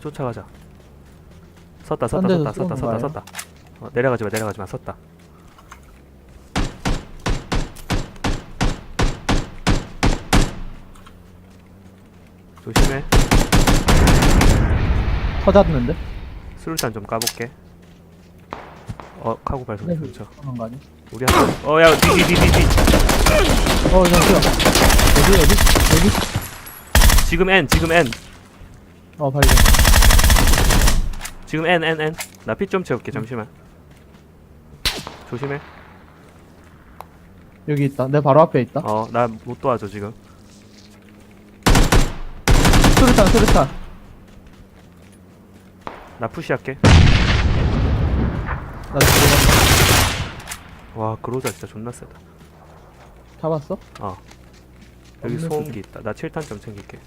쫓아가자. 섰다 섰다 섰다 섰다 섰다? 섰다. 어, 내려가지 마 내려가지 마 섰다. 조심해. 터졌는데? 수류탄 좀 까볼게. 어 카고 발소리 네. 그렇죠. 그런 거 아니야? 우리 한 어야 뒤뒤뒤뒤 어 잠시만 여기 여기 여기 지금 N 지금 N 어 발견 지금 N N N 나 피 좀 채울게 잠시만. 조심해. 여기 있다 내 바로 앞에 있다 어 나 못 도와줘 지금. 수류탄 수류탄 나 푸시할게. 나 들어간다 와 그로자 진짜 존나 세다. 잡았어? 여기 없는 소음기 있다. 나 7탄 좀 챙길게.